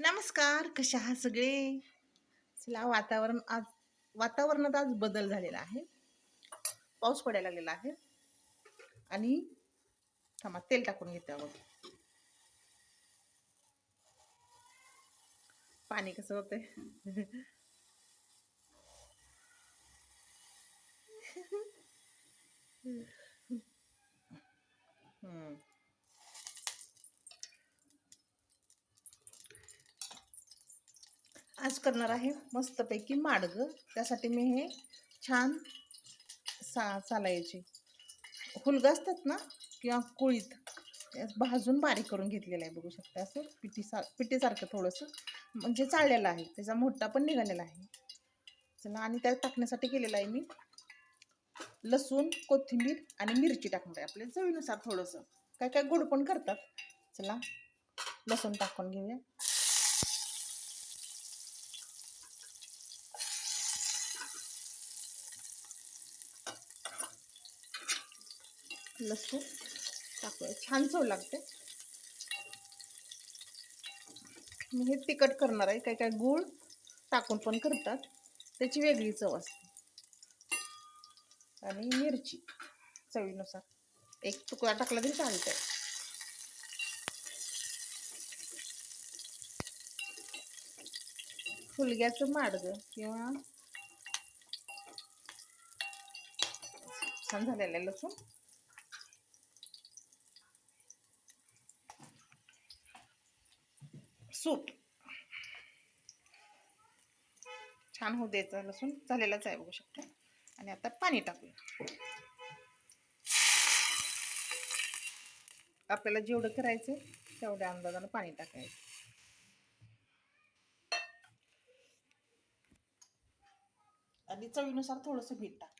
नमस्कार कशा आहात सगळे? चला वातावरण आज वातावरणात आज बदल झालेला आहे. पाऊस पडायला लागलेला आहे. आणि थांबा तेल टाकून घेते आहोत पाणी कसं होतंय? हम्म आज करणार आहे. मस्तपैकी माडगं. त्यासाठी मी हे छान सा चालायचे. हुलगा असतात ना किंवा कुळीत भाजून बारीक करून घेतलेलं आहे बघू शकता. असं पिठी सा पिठीसारखं थोडंसं. म्हणजे चाळलेलं आहे. त्याचा मोठा पण निघालेला आहे. चला आणि त्यात टाकण्यासाठी केलेलं आहे मी लसूण कोथिंबीर आणि मिरची टाकणार आहे. आपल्या चवीनुसार थोडंसं. काय काय गोड पण करतात. चला लसूण टाकून घेऊया. लसूण टाकूया छान चव लागते. मी हे तिखट करणार आहे. काही काय गूळ टाकून पण करतात. त्याची वेगळी चव असते. आणि मिरची चवीनुसार. एक तुकडा टाकला तरी चालतंय. फुलग्याचं माडगं किंवा छान झालेलं आहे लसूण. सूप. छान होऊ द्यायचं लसूण. झालेलाच आहे बघू शकता. आणि आता पाणी टाकूया. आपल्याला जेवढं करायचं तेवढ्या अंदाजानं पाणी टाकायचं. आणि चवीनुसार थोडंसं मीठ टाक.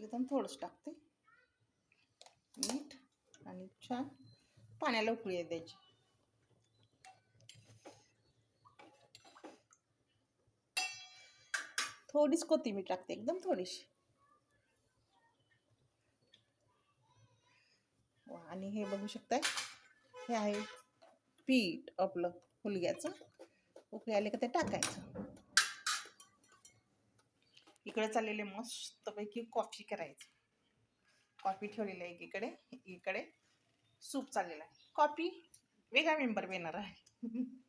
एकदम थोडंच टाकते. मीठ आणि छान पाण्याला उकळी द्यायची. थोडीच कोथिंबीर टाकते एकदम थोडीशी. आणि हे बघू शकताय हे आहे पीठ आपलं हुलग्याचं उकळी आले का ते टाकायचं. इकडे चाललेले मस्तपैकी कॉफी करायची. कॉफी ठेवलेली आहे एकीकडे एकीकडे सूप चाललेला आहे. कॉफी वेगळा मेंबर येणार आहे.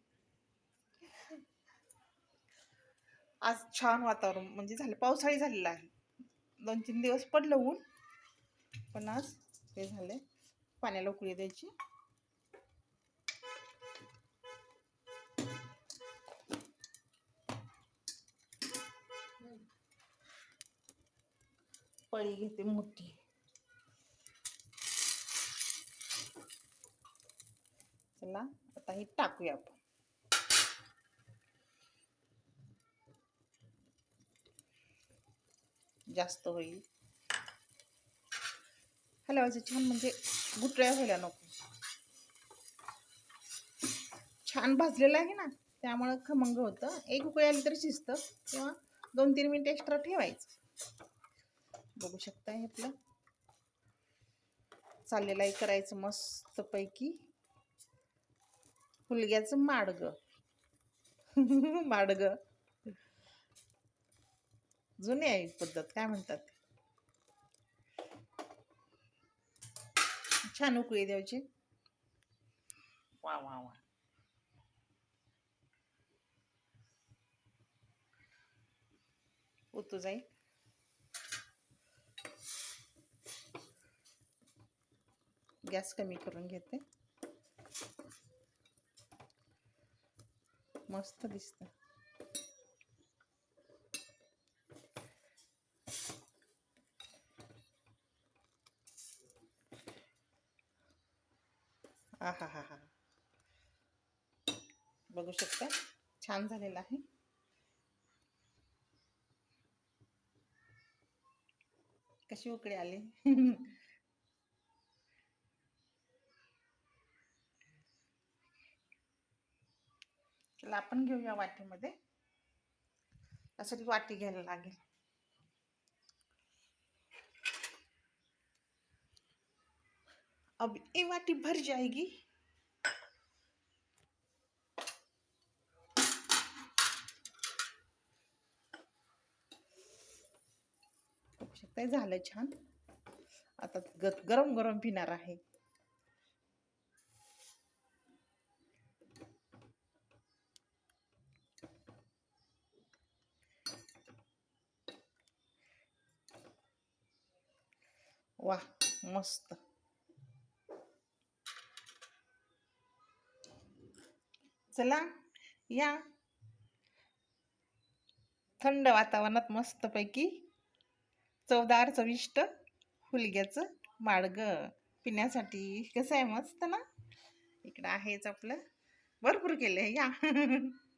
आज छान वातावरण म्हणजे झालं पावसाळी झालेलं आहे. दोन तीन दिवस पडलं ऊन पण आज ते झालं पाण्याला उकळी द्यायची. पळी घेते मोठी. चला आता हे टाकूया आपण. जास्त होईल. हलवायचं छान म्हणजे गुटळ्या व्हायला नको. छान भाजलेलं आहे ना त्यामुळं खमंग होतं. एक उकळी आली तर शिजतं किंवा दोन तीन मिनिट एक्स्ट्रा ठेवायचं. बघू शकता हे आपलं. चाललेलं आहे करायचं मस्तपैकी हुलग्याचं माडग. माडग. जुनी आहे पद्धत काय म्हणतात? छान उकळी द्यायची वा वा वा. उतू जाईल गॅस कमी करून घेते. मस्त दिसत. हा हा हा हा बघू शकता छान झालेला आहे. कशी उकडे आली? त्याला आपण घेऊया वाटीमध्ये. त्यासाठी वाटी घ्यायला लागेल. अब ये वाटी भर जाएगी. झालं छान. आता गरम गरम पिणार आहे. वा मस्त चला या. थंड वातावरणात मस्तपैकी चवदार चविष्ट हुलग्याचं माडग पिण्यासाठी. कसं आहे? मस्त ना? इकडं आहेच आपलं. भरपूर केलं या.